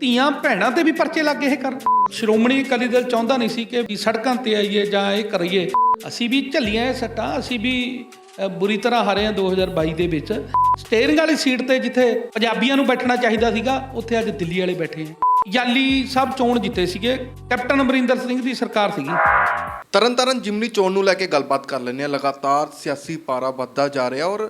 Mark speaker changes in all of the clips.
Speaker 1: ਧੀਆਂ ਭੈਣਾਂ ਤੇ ਵੀ ਪਰਚੇ ਲੱਗ ਗਏ ਕਰ ਸ਼੍ਰੋਮਣੀ ਅਕਾਲੀ ਦਲ ਚਾਹੁੰਦਾ ਨਹੀਂ ਸੀ ਕਿ ਵੀ ਸੜਕਾਂ ਤੇ ਆਈਏ ਜਾਂ ਇਹ ਕਰੀਏ। ਅਸੀਂ ਵੀ ਝੱਲੀਆਂ ਇਹ ਸੱਟਾਂ, ਅਸੀਂ ਵੀ ਬੁਰੀ ਤਰ੍ਹਾਂ ਹਾਰੇ ਹਾਂ 2022 ਦੇ ਵਿੱਚ। ਸਟੇਅਰਿੰਗ ਵਾਲੀ ਸੀਟ ਤੇ ਜਿੱਥੇ ਪੰਜਾਬੀਆਂ ਨੂੰ ਬੈਠਣਾ ਚਾਹੀਦਾ ਸੀਗਾ, ਉੱਥੇ ਅੱਜ ਦਿੱਲੀ ਵਾਲੇ ਬੈਠੇ ਆ। ਯਾਲੀ ਸਭ ਚੋਣ ਜਿੱਤੇ ਸੀਗੇ, ਕੈਪਟਨ ਅਮਰਿੰਦਰ ਸਿੰਘ ਦੀ ਸਰਕਾਰ ਸੀਗੀ।
Speaker 2: ਤਰਨਤਾਰਨ ਜਿਮਨੀ ਚੋਣ ਨੂੰ ਲੈ ਕੇ ਗੱਲਬਾਤ ਕਰ ਲੈਂਦੇ ਹਾਂ। ਲਗਾਤਾਰ ਸਿਆਸੀ ਪਾਰਾ ਵੱਧਦਾ ਜਾ ਰਿਹਾ ਔਰ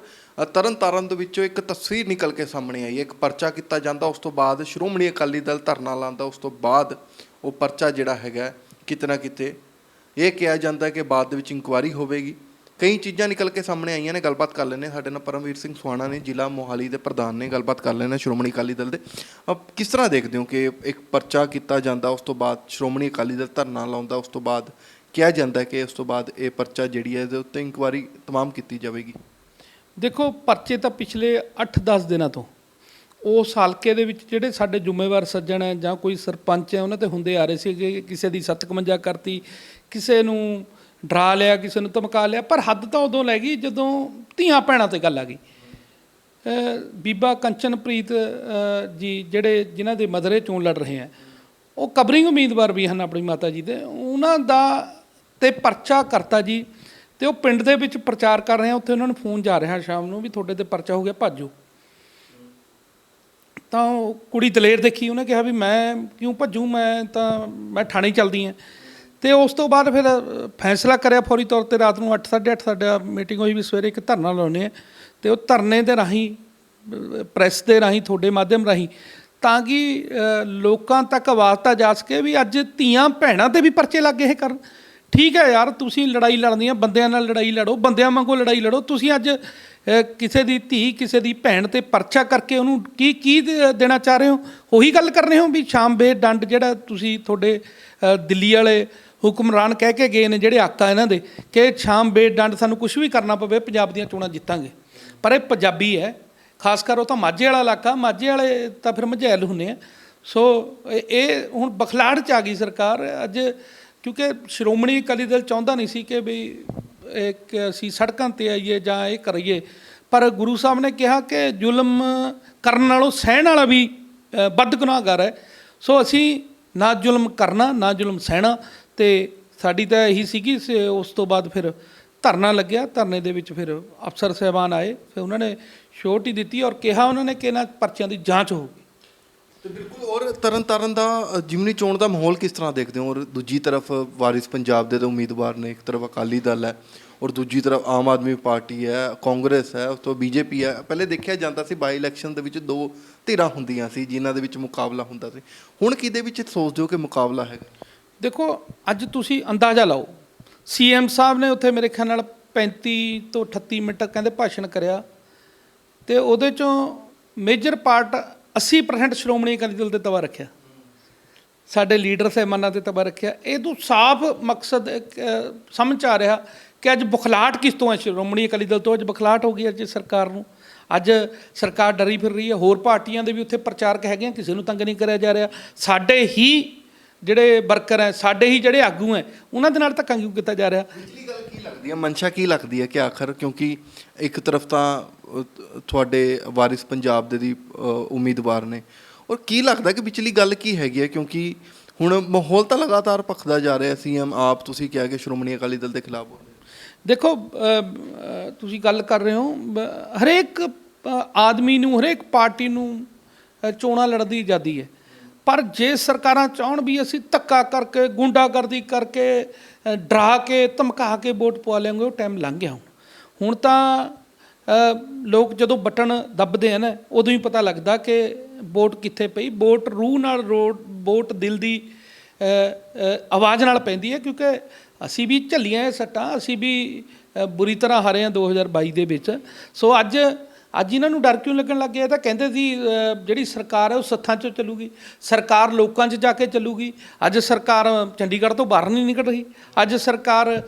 Speaker 2: ਤਰਨਤਾਰਨ ਦੇ ਵਿੱਚੋਂ ਇੱਕ ਤਸਵੀਰ ਨਿਕਲ ਕੇ ਸਾਹਮਣੇ ਆਈ ਹੈ। ਇੱਕ ਪਰਚਾ ਕੀਤਾ ਜਾਂਦਾ, ਉਸ ਤੋਂ ਬਾਅਦ ਸ਼੍ਰੋਮਣੀ ਅਕਾਲੀ ਦਲ ਧਰਨਾ ਲਾਉਂਦਾ, ਉਸ ਤੋਂ ਬਾਅਦ ਉਹ ਪਰਚਾ ਜਿਹੜਾ ਹੈਗਾ, ਕਿਤੇ ਨਾ ਕਿਤੇ ਇਹ ਕਿਹਾ ਜਾਂਦਾ ਕਿ ਬਾਅਦ ਦੇ ਵਿੱਚ ਇਨਕੁਆਇਰੀ ਹੋਵੇਗੀ। ਕਈ ਚੀਜ਼ਾਂ ਨਿਕਲ ਕੇ ਸਾਹਮਣੇ ਆਈਆਂ ਨੇ, ਗੱਲਬਾਤ ਕਰ ਲੈਂਦੇ ਹਾਂ। ਸਾਡੇ ਨਾਲ ਪਰਮਵੀਰ ਸਿੰਘ ਸੁਹਾਣਾ ਨੇ, ਜ਼ਿਲ੍ਹਾ ਮੋਹਾਲੀ ਦੇ ਪ੍ਰਧਾਨ ਨੇ ਗੱਲਬਾਤ ਕਰ ਲੈਣਾ ਸ਼੍ਰੋਮਣੀ ਅਕਾਲੀ ਦਲ ਦੇ। ਕਿਸ ਤਰ੍ਹਾਂ ਦੇਖਦੇ ਹੋ ਕਿ ਇੱਕ ਪਰਚਾ ਕੀਤਾ ਜਾਂਦਾ, ਉਸ ਤੋਂ ਬਾਅਦ ਸ਼੍ਰੋਮਣੀ ਅਕਾਲੀ ਦਲ ਧਰਨਾ ਲਾਉਂਦਾ, ਉਸ ਤੋਂ ਬਾਅਦ ਕਿਹਾ ਜਾਂਦਾ ਕਿ ਇਸ ਤੋਂ ਬਾਅਦ ਇਹ ਪਰਚਾ ਜਿਹੜੀ ਹੈ ਇਹਦੇ ਉੱਤੇ ਇਨਕੁਆਇਰੀ ਤਮਾਮ ਕੀਤੀ ਜਾਵੇਗੀ।
Speaker 1: ਦੇਖੋ, ਪਰਚੇ ਤਾਂ ਪਿਛਲੇ 8-10 ਦਿਨਾਂ ਤੋਂ। ਉਸ ਹਲਕੇ ਦੇ ਵਿੱਚ ਜਿਹੜੇ ਸਾਡੇ ਜ਼ਿੰਮੇਵਾਰ ਸੱਜਣ ਹੈ ਜਾਂ ਕੋਈ ਸਰਪੰਚ ਹੈ, ਉਹਨਾਂ ਤੇ ਹੁੰਦੇ ਆ ਰਹੇ ਸੀ ਕਿ ਕਿਸੇ ਦੀ 57 ਕਰਤੀ, ਕਿਸੇ ਨੂੰ ਡਰਾ ਲਿਆ, ਕਿਸੇ ਨੂੰ ਧਮਕਾ ਲਿਆ, ਪਰ ਹੱਦ ਤਾਂ ਉਦੋਂ ਲੈ ਗਈ ਜਦੋਂ ਧੀਆਂ ਭੈਣਾਂ ਤੇ ਗੱਲ ਆ ਗਈ। ਬੀਬਾ ਕੰਚਨਪ੍ਰੀਤ ਜੀ, ਜਿਹੜੇ ਜਿਨ੍ਹਾਂ ਦੇ ਮਦਰੇ ਚੋਣ ਲੜ ਰਹੇ ਆ ਉਹ ਕਬਰਿੰਗ ਉਮੀਦਵਾਰ ਵੀ ਹਨ ਆਪਣੀ ਮਾਤਾ ਜੀ ਦੇ। ਉਹਨਾਂ ਦਾ ਤੇ ਪਰਚਾ ਕਰਤਾ ਜੀ ਤੇ ਉਹ ਪਿੰਡ ਦੇ ਵਿੱਚ ਪ੍ਰਚਾਰ ਕਰ ਰਹੇ ਆ, ਉੱਥੇ ਉਹਨਾਂ ਨੂੰ ਫੋਨ ਜਾ ਰਿਹਾ ਸ਼ਾਮ ਨੂੰ ਵੀ ਤੁਹਾਡੇ ਤੇ ਪਰਚਾ ਹੋ ਗਿਆ, ਭਾਜੋ। ਤਾਂ ਉਹ ਕੁੜੀ ਦਲੇਰ ਦੇਖੀ, ਉਹਨੇ ਕਿਹਾ ਵੀ ਮੈਂ ਕਿਉਂ ਭੱਜੂ, ਮੈਂ ਤਾਂ, ਮੈਂ ਥਾਣੇ ਹੀ ਚੱਲਦੀ ਆ ਤੇ ਉਸ ਤੋਂ ਬਾਅਦ ਫਿਰ ਫੈਸਲਾ ਕਰਿਆ ਫੌਰੀ ਤੌਰ ਤੇ ਰਾਤ ਨੂੰ 8:30 ਸਾਡਾ ਮੀਟਿੰਗ ਹੋਈ ਵੀ ਸਵੇਰੇ ਇੱਕ ਧਰਨਾ ਲਾਉਣੇ ਆ ਤੇ ਉਹ ਧਰਨੇ ਦੇ ਰਾਹੀਂ ਪ੍ਰੈਸ ਦੇ ਰਾਹੀਂ, ਤੁਹਾਡੇ ਮਾਧਿਅਮ ਰਾਹੀਂ, ਤਾਂ ਕਿ ਲੋਕਾਂ ਤੱਕ ਆਵਾਜ਼ ਤਾਂ ਜਾ ਸਕੇ ਵੀ ਅੱਜ ਧੀਆਂ ਭੈਣਾਂ ਤੇ ਵੀ ਪਰਚੇ ਲੱਗੇ ਇਹ ਕਰਨ। ਠੀਕ ਹੈ ਯਾਰ, ਤੁਸੀਂ ਲੜਾਈ ਲੜਦੀਆਂ ਬੰਦਿਆਂ ਨਾਲ ਲੜਾਈ ਲੜੋ, ਬੰਦਿਆਂ ਵਾਂਗੂ ਲੜਾਈ ਲੜੋ। ਤੁਸੀਂ ਅੱਜ ਕਿਸੇ ਦੀ ਧੀ, ਕਿਸੇ ਦੀ ਭੈਣ ਤੇ ਪਰਚਾ ਕਰਕੇ ਉਹਨੂੰ ਕੀ ਕੀ ਦੇ- ਦੇਣਾ ਚਾਹ ਰਹੇ ਹੋ? ਉਹੀ ਗੱਲ ਕਰ ਰਹੇ ਹੋ ਵੀ ਸ਼ਾਮ ਬੇ ਡੰਡ ਜਿਹੜਾ ਤੁਸੀਂ ਤੁਹਾਡੇ ਦਿੱਲੀ ਵਾਲੇ ਹੁਕਮਰਾਨ ਕਹਿ ਕੇ ਗਏ ਨੇ ਜਿਹੜੇ ਆਕਾ ਇਹਨਾਂ ਦੇ, ਕਿ ਸ਼ਾਮ ਬੇ ਡੰਡ ਸਾਨੂੰ ਕੁਝ ਵੀ ਕਰਨਾ ਪਵੇ, ਪੰਜਾਬ ਦੀਆਂ ਚੋਣਾਂ ਜਿੱਤਾਂਗੇ। ਪਰ ਇਹ ਪੰਜਾਬੀ ਹੈ, ਖਾਸ ਕਰ ਉਹ ਤਾਂ ਮਾਝੇ ਵਾਲਾ ਇਲਾਕਾ, ਮਾਝੇ ਵਾਲੇ ਤਾਂ ਫਿਰ ਮਝੈਲ ਹੁੰਨੇ ਆ। ਸੋ ਇਹ ਹੁਣ ਬਖਲਾੜ ਚ ਆ ਗਈ ਸਰਕਾਰ, ਅੱਜ ਕਿਉਂਕਿ ਸ਼੍ਰੋਮਣੀ ਅਕਾਲੀ ਦਲ ਚਾਹੁੰਦਾ ਨਹੀਂ ਸੀ ਕਿ ਵੀ ਇੱਕ ਅਸੀਂ ਸੜਕਾਂ ਤੇ ਆਈਏ ਜਾਂ ਇਹ ਕਰੀਏ। ਪਰ ਗੁਰੂ ਸਾਹਿਬ ਨੇ ਕਿਹਾ ਕਿ ਜ਼ੁਲਮ ਕਰਨ ਨਾਲੋਂ ਸਹਿਣ ਵਾਲਾ ਵੀ ਅ, ਹੈ। ਸੋ ਅਸੀਂ ਨਾ ਜ਼ੁਲਮ ਕਰਨਾ ਨਾ ਜ਼ੁਲਮ ਸਹਿਣਾ ਤੇ ਸਾਡੀ ਤਾਂ ਇਹੀ ਸੀਗੀ ਸ- ਉਸ ਤੋਂ ਬਾਅਦ ਫਿਰ ਧਰਨਾ ਲੱਗਿਆ। ਧਰਨੇ ਦੇ ਵਿੱਚ ਫਿਰ ਅਫਸਰ ਸਹਿਬਾਨ ਆਏ ਫਿਰ ਉਹਨਾਂ ਨੇ ਸ਼ੋਰਟੀ ਦਿੱਤੀ ਔਰ ਕਿਹਾ ਉਹਨਾਂ ਨੇ ਕਿ ਇਹਨਾਂ ਪਰਚਿਆਂ ਦੀ ਜਾਂਚ ਹੋਊਗੀ।
Speaker 2: ਤੇ ਬਿਲਕੁਲ, ਔਰ ਤਰਨਤਾਰਨ ਦਾ ਜਿਮਨੀ ਚੋਣ ਦਾ ਮਾਹੌਲ ਕਿਸ ਤਰ੍ਹਾਂ ਦੇਖਦੇ ਹੋ? ਔਰ ਦੂਜੀ ਤਰਫ, ਵਾਰਿਸ ਪੰਜਾਬ ਦੇ ਤਾਂ ਉਮੀਦਵਾਰ ਨੇ, ਇੱਕ ਤਰਫ ਅਕਾਲੀ ਦਲ ਹੈ, ਔਰ ਦੂਜੀ ਤਰਫ ਆਮ ਆਦਮੀ ਪਾਰਟੀ ਹੈ, ਕਾਂਗਰਸ ਹੈ, ਉਸ ਤੋਂ ਬੀਜੇਪੀ ਹੈ। ਪਹਿਲੇ ਦੇਖਿਆ ਜਾਂਦਾ ਸੀ ਬਾਈ ਇਲੈਕਸ਼ਨ ਦੇ ਵਿੱਚ ਦੋ ਧਿਰਾਂ ਹੁੰਦੀਆਂ ਸੀ, ਜਿਨ੍ਹਾਂ ਦੇ ਵਿੱਚ ਮੁਕਾਬਲਾ ਹੁੰਦਾ ਸੀ। ਹੁਣ ਕਿਹਦੇ ਵਿੱਚ ਸੋਚਦੇ ਹੋ ਕਿ ਮੁਕਾਬਲਾ ਹੈਗਾ?
Speaker 1: ਦੇਖੋ, ਅੱਜ ਤੁਸੀਂ ਅੰਦਾਜ਼ਾ ਲਾਓ। ਸੀਐਮ ਸਾਹਿਬ ਨੇ ਉੱਥੇ ਮੇਰੇ ਖਿਆਲ ਨਾਲ 35 ਤੋਂ 38 ਮਿੰਟ ਕਹਿੰਦੇ ਭਾਸ਼ਣ ਕਰਿਆ। ਤੇ ਉਹਦੇ ਚੋਂ ਮੇਜਰ ਪਾਰਟ 80% ਸ਼੍ਰੋਮਣੀ ਅਕਾਲੀ ਦਲ 'ਤੇ ਤਵਾ ਰੱਖਿਆ। ਸਾਡੇ ਲੀਡਰ ਸਹਿਬਾਨਾਂ ਤੇ ਤਵਾ ਰੱਖਿਆ। ਇਹ ਤੋਂ ਸਾਫ਼ ਮਕਸਦ ਸਮਝ 'ਚ ਆ ਰਿਹਾ ਕਿ ਅੱਜ ਬੁਖਲਾਟ ਕਿਸ ਤੋਂ ਹੈ? ਸ਼੍ਰੋਮਣੀ ਅਕਾਲੀ ਦਲ ਤੋਂ ਅੱਜ ਬੁਖਲਾਟ ਹੋ ਗਈ ਅੱਜ ਸਰਕਾਰ ਨੂੰ। ਅੱਜ ਸਰਕਾਰ ਡਰੀ ਫਿਰ ਰਹੀ ਹੈ। ਹੋਰ ਪਾਰਟੀਆਂ ਦੇ ਵੀ ਉੱਥੇ ਪ੍ਰਚਾਰਕ ਹੈਗੇ ਆ। ਕਿਸੇ ਨੂੰ ਤੰਗ ਨਹੀਂ ਕਰਿਆ ਜਾ ਰਿਹਾ। ਸਾਡੇ ਹੀ ਜਿਹੜੇ ਵਰਕਰ ਹੈ ਸਾਡੇ ਹੀ ਜਿਹੜੇ ਆਗੂ ਹੈ ਉਹਨਾਂ ਦੇ ਨਾਲ ਧੱਕਾ ਕਿਉਂ ਕੀਤਾ ਜਾ ਰਿਹਾ?
Speaker 2: ਪਿਛਲੀ ਗੱਲ ਕੀ ਲੱਗਦੀ ਹੈ? ਮਨਸ਼ਾ ਕੀ ਲੱਗਦੀ ਹੈ ਕਿ ਆਖਰ? ਕਿਉਂਕਿ ਇੱਕ ਤਰਫ ਤਾਂ ਤੁਹਾਡੇ ਵਾਰਿਸ ਪੰਜਾਬ ਦੇ ਦੀ ਉਮੀਦਵਾਰ ਨੇ। ਔਰ ਕੀ ਲੱਗਦਾ ਕਿ ਪਿਛਲੀ ਗੱਲ ਕੀ ਹੈਗੀ ਹੈ? ਕਿਉਂਕਿ ਹੁਣ ਮਾਹੌਲ ਤਾਂ ਲਗਾਤਾਰ ਭਖਦਾ ਜਾ ਰਿਹਾ ਸੀਐਮ ਆਪ ਤੁਸੀਂ ਕਿਹਾ ਕਿ ਸ਼੍ਰੋਮਣੀ ਅਕਾਲੀ ਦਲ ਦੇ ਖਿਲਾਫ।
Speaker 1: ਦੇਖੋ ਤੁਸੀਂ ਗੱਲ ਕਰ ਰਹੇ ਹੋ ਹਰੇਕ ਆਦਮੀ ਨੂੰ ਹਰੇਕ ਪਾਰਟੀ ਨੂੰ ਚੋਣਾਂ ਲੜਨ ਦੀ ਆਜ਼ਾਦੀ ਹੈ। ਪਰ ਜੇ ਸਰਕਾਰਾਂ ਚਾਹਣ ਵੀ ਅਸੀਂ ਧੱਕਾ ਕਰਕੇ, ਗੁੰਡਾਗਰਦੀ ਕਰਕੇ ਡਰਾ ਕੇ, ਧਮਕਾ ਕੇ ਵੋਟ ਪਵਾ ਲੈਂਗੇ ਉਹ ਟਾਈਮ ਲੰਘ ਗਿਆ ਹੁਣ। ਹੁਣ ਤਾਂ ਲੋਕ ਜਦੋਂ ਬਟਨ ਦੱਬਦੇ ਆ ਨਾ, ਉਦੋਂ ਹੀ ਪਤਾ ਲੱਗਦਾ ਕਿ ਵੋਟ ਕਿੱਥੇ ਪਈ। ਵੋਟ ਰੂਹ ਨਾਲ ਰੋ- ਵੋਟ ਦਿਲ ਦੀ ਆਵਾਜ਼ ਨਾਲ ਪੈਂਦੀ ਹੈ, ਕਿਉਂਕਿ ਅਸੀਂ ਵੀ ਝੱਲੀਆਂ ਇਹ ਸੱਟਾਂ, ਅਸੀਂ ਵੀ ਬੁਰੀ ਤਰ੍ਹਾਂ ਹਾਰੇ ਹਾਂ 2022 ਦੇ ਵਿੱਚ। ਸੋ ਅੱਜ ਅੱਜ ਇਹਨਾਂ ਨੂੰ ਡਰ ਕਿਉਂ ਲੱਗਣ ਲੱਗ ਗਿਆ? ਤਾਂ ਕਹਿੰਦੇ ਸੀ ਜਿਹੜੀ ਸਰਕਾਰ ਹੈ ਉਹ ਸੱਥਾਂ 'ਚੋਂ ਚੱਲੂਗੀ। ਸਰਕਾਰ ਲੋਕਾਂ 'ਚ ਜਾ ਕੇ ਚੱਲੂਗੀ। ਅੱਜ ਸਰਕਾਰ ਚੰਡੀਗੜ੍ਹ ਤੋਂ ਬਾਹਰ ਨਹੀਂ ਨਿਕਲ ਰਹੀ। ਅੱਜ ਸਰਕਾਰ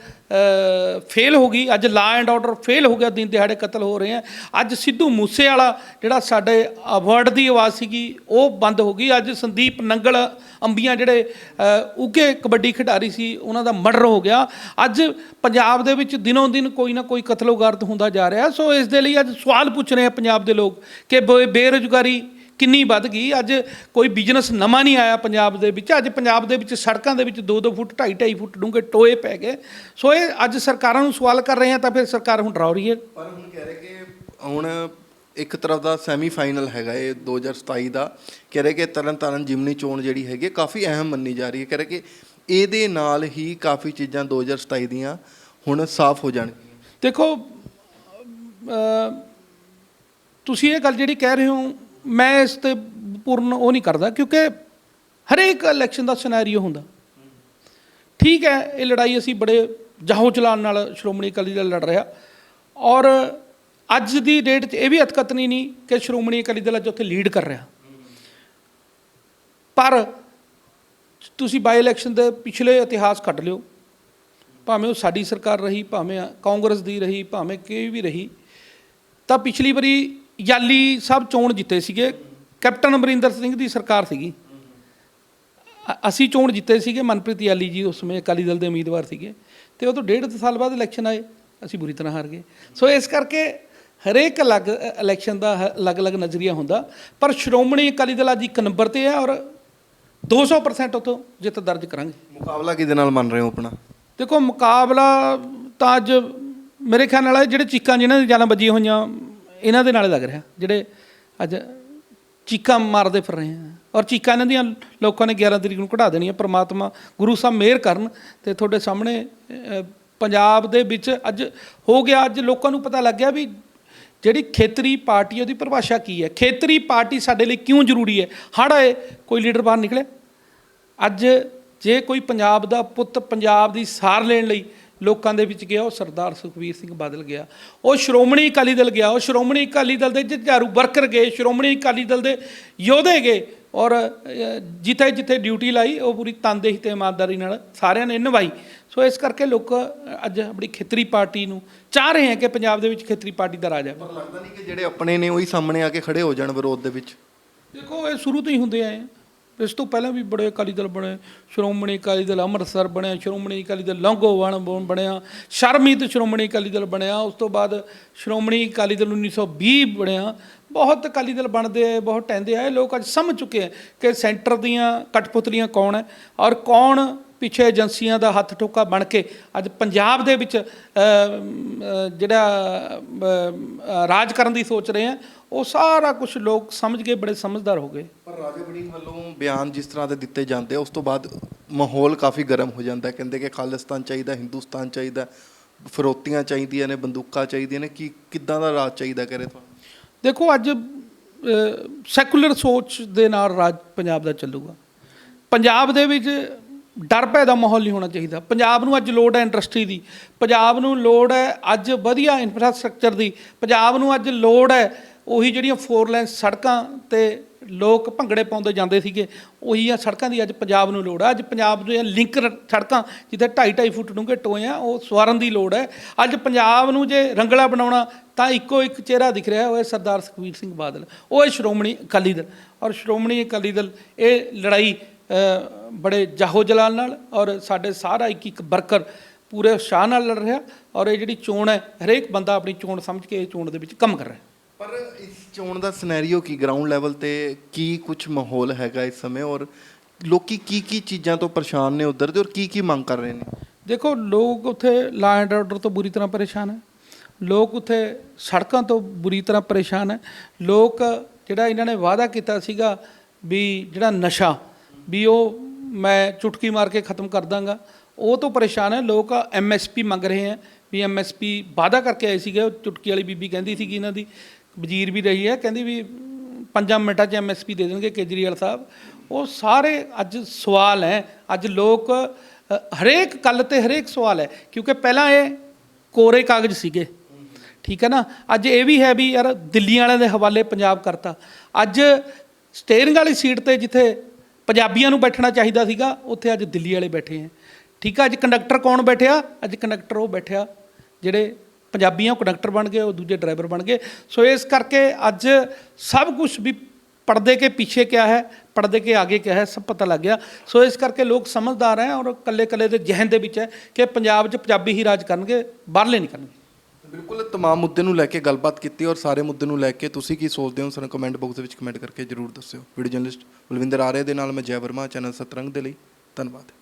Speaker 1: ਫੇਲ ਹੋ ਗਈ। ਅੱਜ ਲਾ ਐਂਡ ਆਰਡਰ ਫੇਲ ਹੋ ਗਿਆ। ਦਿਨ ਦਿਹਾੜੇ ਕਤਲ ਹੋ ਰਹੇ ਆ। ਅੱਜ ਸਿੱਧੂ ਮੂਸੇ ਵਾਲਾ ਜਿਹੜਾ ਸਾਡੇ ਅਵਾਰਡ ਦੀ ਆਵਾਜ਼ ਸੀਗੀ ਉਹ ਬੰਦ ਹੋ ਗਈ। ਅੱਜ ਸੰਦੀਪ ਨੰਗਲ ਅੰਬੀਆਂ ਜਿਹੜੇ ਅ, ਕਬੱਡੀ ਖਿਡਾਰੀ ਸੀ ਉਹਨਾਂ ਦਾ ਮਰਡਰ ਹੋ ਗਿਆ। ਅੱਜ ਪੰਜਾਬ ਦੇ ਵਿੱਚ ਦਿਨੋਂ ਦਿਨ ਕੋਈ ਨਾ ਕੋਈ ਕਤਲੋਗਾਰਤ ਹੁੰਦਾ ਜਾ ਰਿਹਾ। ਸੋ ਇਸ ਦੇ ਲਈ ਅੱਜ ਸਵਾਲ ਪੁੱਛ ਰਹੇ ਆ ਪੰਜਾਬ ਦੇ ਲੋਕ ਕਿ ਬੇ- ਬੇਰੁਜ਼ਗਾਰੀ ਕਿੰਨੀ ਵੱਧ ਗਈ। ਅੱਜ ਕੋਈ ਬਿਜ਼ਨਸ ਨਵਾਂ ਨਹੀਂ ਆਇਆ ਪੰਜਾਬ ਦੇ ਵਿੱਚ। ਅੱਜ ਪੰਜਾਬ ਦੇ ਵਿੱਚ ਸੜਕਾਂ ਦੇ ਵਿੱਚ 2-2 ਫੁੱਟ 2.5 ਫੁੱਟ ਡੂੰਘੇ ਟੋਏ ਪੈ ਗਏ। ਸੋ ਇਹ ਅੱਜ ਸਰਕਾਰਾਂ ਨੂੰ ਸਵਾਲ ਕਰ ਰਹੇ ਆ ਤਾਂ ਫਿਰ ਸਰਕਾਰ ਹੁਣ ਡਰਾ ਰਹੀ ਹੈ।
Speaker 2: ਪਰ ਹੁਣ ਕਹਿ ਰਹੇ ਕਿ ਹੁਣ ਇੱਕ ਤਰ੍ਹਾਂ ਦਾ ਸੈਮੀ ਫਾਈਨਲ ਹੈਗਾ ਇਹ 2027 ਦਾ। ਕਹਿ ਰਹੇ ਕਿ ਤਰਨ ਤਾਰਨ ਜਿਮਨੀ ਚੋਣ ਜਿਹੜੀ ਹੈਗੀ ਕਾਫੀ ਅਹਿਮ ਮੰਨੀ ਜਾ ਰਹੀ ਹੈ। ਕਹਿ ਰਹੇ ਕਿ ਇਹਦੇ ਨਾਲ ਹੀ ਕਾਫੀ ਚੀਜ਼ਾਂ 2027 ਦੀਆਂ ਹੁਣ ਸਾਫ਼ ਹੋ ਜਾਣਗੀਆਂ।
Speaker 1: ਦੇਖੋ ਤੁਸੀਂ ਇਹ ਗੱਲ ਜਿਹੜੀ ਕਹਿ ਰਹੇ ਹੋ ਮੈਂ ਇਸ ਤੇ ਪੂਰਨ ਉਹ ਨਹੀਂ ਕਰਦਾ, ਕਿਉਂਕਿ ਹਰੇਕ ਇਲੈਕਸ਼ਨ ਦਾ ਸਿਨੈਰੀਓ ਹੁੰਦਾ। ਠੀਕ ਹੈ, ਇਹ ਲੜਾਈ ਅਸੀਂ ਬੜੇ ਜਾਹੋ ਚਲਾਨ ਨਾਲ ਸ਼੍ਰੋਮਣੀ ਅਕਾਲੀ ਦਲ ਲੜ ਰਿਹਾ। ਔਰ ਅੱਜ ਦੀ ਡੇਟ 'ਚ ਇਹ ਵੀ ਅਤਕਤਨੀ ਨਹੀਂ ਕਿ ਸ਼੍ਰੋਮਣੀ ਅਕਾਲੀ ਦਲ ਅੱਜ ਉੱਥੇ ਲੀਡ ਕਰ ਰਿਹਾ। ਪਰ ਤੁਸੀਂ ਬਾਈ ਇਲੈਕਸ਼ਨ ਦੇ ਪਿਛਲੇ ਇਤਿਹਾਸ ਕੱਢ ਲਿਓ। ਭਾਵੇਂ ਉਹ ਸਾਡੀ ਸਰਕਾਰ ਰਹੀ, ਭਾਵੇਂ ਕਾਂਗਰਸ ਦੀ ਰਹੀ, ਭਾਵੇਂ ਕੋਈ ਵੀ ਰਹੀ, ਤਾਂ ਪਿਛਲੀ ਵਾਰੀ ਯਾਲੀ ਸਾਹਿਬ ਚੋਣ ਜਿੱਤੇ ਸੀਗੇ ਕੈਪਟਨ ਅਮਰਿੰਦਰ ਸਿੰਘ ਦੀ ਸਰਕਾਰ ਸੀਗੀ। ਅ- ਅਸੀਂ ਚੋਣ ਜਿੱਤੇ ਸੀਗੇ ਮਨਪ੍ਰੀਤ ਯਾਲੀ ਜੀ ਉਸ ਸਮੇਂ ਅਕਾਲੀ ਦਲ ਦੇ ਉਮੀਦਵਾਰ ਸੀਗੇ ਤੇ ਉਹ ਤੋਂ ਡੇਢ ਦੋ ਸਾਲ ਬਾਅਦ ਇਲੈਕਸ਼ਨ ਆਏ ਅਸੀਂ ਬੁਰੀ ਤਰ੍ਹਾਂ ਹਾਰ ਗਏ। ਸੋ ਇਸ ਕਰਕੇ ਹਰੇਕ ਅਲੱਗ ਇਲੈਕਸ਼ਨ ਦਾ ਹ- ਅਲੱਗ-ਅਲੱਗ ਨਜ਼ਰੀਆ ਹੁੰਦਾ ਪਰ ਸ਼੍ਰੋਮਣੀ ਅਕਾਲੀ ਦਲ ਅੱਜ ਇੱਕ ਨੰਬਰ ਤੇ ਹੈ ਔਰ 200% ਉਤੋਂ ਜਿੱਤ ਦਰਜ ਕਰਾਂਗੇ।
Speaker 2: ਮੁਕਾਬਲਾ ਕਿਹਦੇ ਨਾਲ ਮੰਨ ਰਹੇ ਹੋ ਆਪਣਾ?
Speaker 1: ਦੇਖੋ ਮੁਕਾਬਲਾ ਤਾਂ ਅੱਜ ਮੇਰੇ ਖਿਆਲ ਨਾਲ ਇਹ ਜਿਹੜੇ ਚੀਕਾਂ ਜਿਨ੍ਹਾਂ ਦੀ ਜਾਨਾਂ ਵੱਜੀਆਂ ਹੋਈਆਂ ਇਹਨਾਂ ਦੇ ਨਾਲ ਲੱਗ ਰਿਹਾ, ਜਿਹੜੇ ਅੱਜ ਚੀਕਾਂ ਮਾਰਦੇ ਫਿਰ ਰਹੇ ਆ। ਔਰ ਚੀਕਾਂ ਇਹਨਾਂ ਦੀਆਂ ਲੋਕਾਂ ਨੇ 11 ਤਰੀਕ ਨੂੰ ਕਢਾ ਦੇਣੀਆਂ, ਪ੍ਰਮਾਤਮਾ ਗੁਰੂ ਸਾਹਿਬ ਮਿਹਰ ਕਰਨ ਤੇ ਤੁਹਾਡੇ ਸਾਹਮਣੇ ਪੰਜਾਬ ਦੇ ਵਿੱਚ ਅੱਜ ਹੋ ਗਿਆ, ਅੱਜ ਲੋਕਾਂ ਨੂੰ ਪਤਾ ਲੱਗ ਗਿਆ ਵੀ ਜਿਹੜੀ ਖੇਤਰੀ ਪਾਰਟੀ ਉਹਦੀ ਪਰਿਭਾਸ਼ਾ ਕੀ ਹੈ? ਖੇਤਰੀ ਪਾਰਟੀ ਸਾਡੇ ਲਈ ਕਿਉਂ ਜ਼ਰੂਰੀ ਹੈ? ਹੜ੍ਹ ਆਏ, ਕੋਈ ਲੀਡਰ ਬਾਹਰ ਨਿਕਲੇ ਅੱਜ ਜੇ ਕੋਈ ਪੰਜਾਬ ਦਾ ਪੁੱਤ ਪੰਜਾਬ ਦੀ ਸਾਰ ਲੈਣ ਲਈ ਲੋਕਾਂ ਦੇ ਵਿੱਚ ਗਿਆ ਉਹ ਸਰਦਾਰ ਸੁਖਬੀਰ ਸਿੰਘ ਬਾਦਲ ਗਿਆ। ਉਹ ਸ਼੍ਰੋਮਣੀ ਅਕਾਲੀ ਦਲ ਗਿਆ। ਉਹ ਸ਼੍ਰੋਮਣੀ ਅਕਾਲੀ ਦਲ ਦੇ ਜੁਝਾਰੂ ਵਰਕਰ ਗਏ ਸ਼੍ਰੋਮਣੀ ਅਕਾਲੀ ਦਲ ਦੇ ਯੋਧੇ ਗਏ ਔਰ ਜਿੱਥੇ ਜਿੱਥੇ ਡਿਊਟੀ ਲਾਈ ਉਹ ਪੂਰੀ ਤਨਦੇਹੀ ਤੇ ਇਮਾਨਦਾਰੀ ਨਾਲ ਸਾਰਿਆਂ ਨੇ ਨਿਭਾਈ। ਸੋ ਇਸ ਕਰਕੇ ਲੋਕ ਅੱਜ ਆਪਣੀ ਖੇਤਰੀ ਪਾਰਟੀ ਨੂੰ ਚਾਹ ਰਹੇ ਹੈ ਕਿ ਪੰਜਾਬ ਦੇ ਵਿੱਚ ਖੇਤਰੀ ਪਾਰਟੀ ਦਾ ਰਾਜ ਹੈ।
Speaker 2: ਪਰ ਲੱਗਦਾ ਨਹੀਂ ਕਿ ਜਿਹੜੇ ਆਪਣੇ ਨੇ ਉਹੀ ਸਾਹਮਣੇ ਆ ਕੇ ਖੜੇ ਹੋ ਜਾਣ ਵਿਰੋਧ ਦੇ ਵਿੱਚ।
Speaker 1: ਦੇਖੋ ਇਹ ਸ਼ੁਰੂ ਤੋਂ ਹੀ ਹੁੰਦੇ ਆਏ ਆ। ਇਸ ਤੋਂ ਪਹਿਲਾਂ ਵੀ ਬੜੇ ਅਕਾਲੀ ਦਲ ਬਣੇ, ਸ਼੍ਰੋਮਣੀ ਅਕਾਲੀ ਦਲ ਅੰਮ੍ਰਿਤਸਰ ਬਣਿਆ, ਸ਼੍ਰੋਮਣੀ ਅਕਾਲੀ ਦਲ ਲੌਂਗੋਵਾਲ ਬਣਿਆ, ਸ਼ਰਮੀਤ ਸ਼੍ਰੋਮਣੀ ਅਕਾਲੀ ਦਲ ਬਣਿਆ, ਉਸ ਤੋਂ ਬਾਅਦ ਸ਼੍ਰੋਮਣੀ ਅਕਾਲੀ ਦਲ 1920 ਬਣਿਆ। ਬਹੁਤ ਅਕਾਲੀ ਦਲ ਬਣਦੇ ਆਏ, ਬਹੁਤ ਟੈਂਦੇ ਆਏ, ਲੋਕ ਅੱਜ ਸਮਝ ਚੁੱਕੇ ਆ ਕਿ ਸੈਂਟਰ ਦੀਆਂ ਕਠਪੁਤਲੀਆਂ ਕੌਣ ਹੈ ਔਰ ਕੌਣ ਪਿੱਛੇ ਏਜੰਸੀਆਂ ਦਾ ਹੱਥ ਠੋਕਾ ਬਣ ਕੇ ਅੱਜ ਪੰਜਾਬ ਦੇ ਵਿੱਚ ਜਿਹੜਾ ਰਾਜ ਕਰਨ ਦੀ ਸੋਚ ਰਹੇ ਆ ਉਹ ਸਾਰਾ ਕੁਝ ਲੋਕ ਸਮਝ ਕੇ ਬੜੇ ਸਮਝਦਾਰ ਹੋ ਗਏ।
Speaker 2: ਪਰ ਰਾਜਾ ਵੜਿੰਗ ਵੱਲੋਂ ਬਿਆਨ ਜਿਸ ਤਰ੍ਹਾਂ ਦੇ ਦਿੱਤੇ ਜਾਂਦੇ ਉਸ ਤੋਂ ਬਾਅਦ ਮਾਹੌਲ ਕਾਫੀ ਗਰਮ ਹੋ ਜਾਂਦਾ ਕਹਿੰਦੇ ਕਿ ਖਾਲਿਸਤਾਨ ਚਾਹੀਦਾ ਹਿੰਦੁਸਤਾਨ ਚਾਹੀਦਾ ਫਰੋਤੀਆਂ ਚਾਹੀਦੀਆਂ ਨੇ ਬੰਦੂਕਾਂ ਚਾਹੀਦੀਆਂ ਨੇ ਕੀ ਕਿੱਦਾਂ ਦਾ ਰਾਜ ਚਾਹੀਦਾ ਕਰੇ ਤੁਹਾਨੂੰ?
Speaker 1: ਦੇਖੋ ਅੱਜ ਸੈਕੂਲਰ ਸੋਚ ਦੇ ਨਾਲ ਰਾਜ ਪੰਜਾਬ ਦਾ ਚੱਲੂਗਾ। ਪੰਜਾਬ ਦੇ ਵਿੱਚ ਡਰ ਭੈ ਦਾ ਮਾਹੌਲ ਨਹੀਂ ਹੋਣਾ ਚਾਹੀਦਾ। ਪੰਜਾਬ ਨੂੰ ਅੱਜ ਲੋੜ ਹੈ ਇੰਡਸਟਰੀ ਦੀ। ਪੰਜਾਬ ਨੂੰ ਲੋੜ ਹੈ ਅੱਜ ਵਧੀਆ ਇਨਫਰਾਸਟ੍ਰਕਚਰ ਦੀ। ਪੰਜਾਬ ਨੂੰ ਅੱਜ ਲੋੜ ਹੈ ਉਹੀ ਜਿਹੜੀਆਂ ਫੋਰ ਲਾਈਨ ਸੜਕਾਂ ਤੇ ਲੋਕ ਭੰਗੜੇ ਪਾਉਂਦੇ ਜਾਂਦੇ ਸੀਗੇ, ਉਹੀ ਆ ਸੜਕਾਂ ਦੀ ਅੱਜ ਪੰਜਾਬ ਨੂੰ ਲੋੜ ਹੈ। ਅੱਜ ਪੰਜਾਬ ਦੀਆਂ ਲਿੰਕ ਸੜਕਾਂ ਜਿੱਥੇ 2.5 2.5 ਫੁੱਟ ਡੂੰਘੇ ਟੋਏ ਆ ਉਹ ਸਵਾਰਨ ਦੀ ਲੋੜ ਹੈ। ਅੱਜ ਪੰਜਾਬ ਨੂੰ ਜੇ ਰੰਗਲਾ ਬਣਾਉਣਾ ਤਾਂ ਇੱਕੋ ਇੱਕ ਚਿਹਰਾ ਦਿਖ ਰਿਹਾ ਉਹ ਹੈ ਸਰਦਾਰ ਸੁਖਬੀਰ ਸਿੰਘ ਬਾਦਲ, ਉਹ ਹੈ ਸ਼੍ਰੋਮਣੀ ਅਕਾਲੀ ਦਲ। ਔਰ ਸ਼੍ਰੋਮਣੀ ਅਕਾਲੀ ਦਲ, ਇਹ ਲੜਾਈ ਬੜੇ ਜਾਹੋ ਜਲਾਲ ਨਾਲ ਔਰ ਸਾਡੇ ਸਾਰਾ ਇੱਕ ਇੱਕ ਵਰਕਰ ਪੂਰੇ ਉਤਸ਼ਾਹ ਨਾਲ ਲੜ ਰਿਹਾ ਔਰ ਇਹ ਜਿਹੜੀ ਚੋਣ ਹੈ ਹਰੇਕ ਬੰਦਾ ਆਪਣੀ ਚੋਣ ਸਮਝ ਕੇ ਇਹ ਚੋਣ ਦੇ ਵਿੱਚ ਕੰਮ ਕਰ ਰਿਹਾ
Speaker 2: ਪਰ ਇਸ ਚੋਣ ਦਾ ਸਿਨੈਰੀਓ ਕੀ ਗਰਾਊਂਡ ਲੈਵਲ ਤੇ ਕੀ ਕੁਝ ਮਾਹੌਲ ਹੈਗਾ ਇਸ ਸਮੇਂ ਔਰ ਲੋਕੀ ਕੀ ਕੀ ਚੀਜ਼ਾਂ ਤੋਂ ਪਰੇਸ਼ਾਨ ਨੇ ਉਧਰ ਦੇ ਔਰ ਕੀ ਕੀ ਮੰਗ ਕਰ ਰਹੇ ਨੇ?
Speaker 1: ਦੇਖੋ ਲੋਕ ਉੱਥੇ ਲਾ ਐਂਡ ਆਰਡਰ ਤੋਂ ਬੁਰੀ ਤਰ੍ਹਾਂ ਪਰੇਸ਼ਾਨ ਹੈ। ਲੋਕ ਉੱਥੇ ਸੜਕਾਂ ਤੋਂ ਬੁਰੀ ਤਰ੍ਹਾਂ ਪਰੇਸ਼ਾਨ ਹੈ। ਲੋਕ ਜਿਹੜਾ ਇਹਨਾਂ ਨੇ ਵਾਅਦਾ ਕੀਤਾ ਸੀਗਾ ਵੀ ਜਿਹੜਾ ਨਸ਼ਾ ਵੀ ਉਹ ਮੈਂ ਚੁਟਕੀ ਮਾਰ ਕੇ ਖਤਮ ਕਰ ਦਾਂਗਾ। ਉਹ ਤੋਂ ਪਰੇਸ਼ਾਨ ਹੈ, ਲੋਕ ਐਮਐਸਪੀ ਮੰਗ ਰਹੇ ਹੈ ਵੀ ਐਮਐਸਪੀ ਵਾਅਦਾ ਕਰਕੇ ਆਏ ਸੀਗੇ, ਉਹ ਚੁਟਕੀ ਵਾਲੀ ਬੀਬੀ ਕਹਿੰਦੀ ਸੀਗੀ ਇਹਨਾਂ ਦੀ, ਵਜ਼ੀਰ ਵੀ ਰਹੀ ਹੈ, ਕਹਿੰਦੀ ਵੀ ਪੰਜਾਂ ਮਿੰਟਾਂ 'ਚ ਐਮਐਸਪੀ ਦੇ ਦੇਣਗੇ ਕੇਜਰੀਵਾਲ ਸਾਹਿਬ। ਉਹ ਸਾਰੇ ਅੱਜ ਸਵਾਲ ਹੈ, ਅੱਜ ਲੋਕ ਹਰੇਕ ਗੱਲ ਤੇ ਹਰੇਕ ਸਵਾਲ ਹੈ, ਕਿਉਂਕਿ ਪਹਿਲਾਂ ਇਹ ਕੋਰੇ ਕਾਗਜ਼ ਸੀਗੇ। ਠੀਕ ਹੈ ਨਾ? ਅੱਜ ਇਹ ਵੀ ਹੈ ਵੀ ਯਾਰ ਦਿੱਲੀ ਵਾਲਿਆਂ ਦੇ ਹਵਾਲੇ ਪੰਜਾਬ ਕਰਤਾ। ਅੱਜ ਸਟੇਅਰਿੰਗ ਵਾਲੀ ਸੀਟ ਤੇ ਜਿੱਥੇ ਪੰਜਾਬੀਆਂ ਨੂੰ ਬੈਠਣਾ ਚਾਹੀਦਾ ਸੀਗਾ, ਉੱਥੇ ਅੱਜ ਦਿੱਲੀ ਵਾਲੇ ਬੈਠੇ ਹੈ ਠੀਕ ਆ, ਅੱਜ ਕੰਡਕਟਰ ਕੌਣ ਬੈਠਿਆ? ਅੱਜ ਕੰਡਕਟਰ ਉਹ ਬੈਠਿਆ, ਜਿਹੜੇ ਪੰਜਾਬੀ ਆ ਉਹ ਕੰਡਕਟਰ ਬਣ ਗਏ, ਉਹ ਦੂਜੇ ਡਰਾਈਵਰ ਬਣ ਗਏ। ਸੋ ਇਸ ਕਰਕੇ ਅੱਜ ਸਭ ਕੁਝ ਵੀ ਪਰਦੇ ਕੇ ਪਿੱਛੇ ਕਿਆ ਹੈ, ਪਰਦੇ ਕੇ ਆਗੇ ਕਿਆ ਹੈ, ਸਭ ਪਤਾ ਲੱਗ ਗਿਆ। ਸੋ ਇਸ ਕਰਕੇ ਲੋਕ ਸਮਝਦਾਰ ਹੈ ਔਰ ਕੱਲੇ ਕੱਲੇ ਦੇ ਜ਼ਿਹਨ ਦੇ ਵਿੱਚ ਹੈ ਕਿ ਪੰਜਾਬ 'ਚ ਪੰਜਾਬੀ ਹੀ ਰਾਜ ਕਰਨਗੇ, ਬਾਹਰਲੇ ਨਹੀਂ ਕਰਨਗੇ।
Speaker 2: ਬਿਲਕੁਲ ਤਮਾਮ ਮੁੱਦੇ ਨੂੰ ਲੈ ਕੇ ਗੱਲਬਾਤ ਕੀਤੀ ਔਰ ਸਾਰੇ ਮੁੱਦੇ ਨੂੰ ਲੈ ਕੇ ਤੁਸੀਂ ਕੀ ਸੋਚਦੇ ਹੋ ਸਾਨੂੰ ਕਮੈਂਟ ਬਾਕਸ ਦੇ ਵਿੱਚ ਕਮੈਂਟ ਕਰਕੇ ਜਰੂਰ ਦੱਸਿਓ। ਵੀਡੀਓ ਜਰਨਲਿਸਟ ਬਲਵਿੰਦਰ ਆਰੇ ਦੇ ਨਾਲ ਮੈਂ ਜੈ ਵਰਮਾ ਚੈਨਲ ਸਤਰੰਗ ਦੇ ਲਈ ਧੰਨਵਾਦ।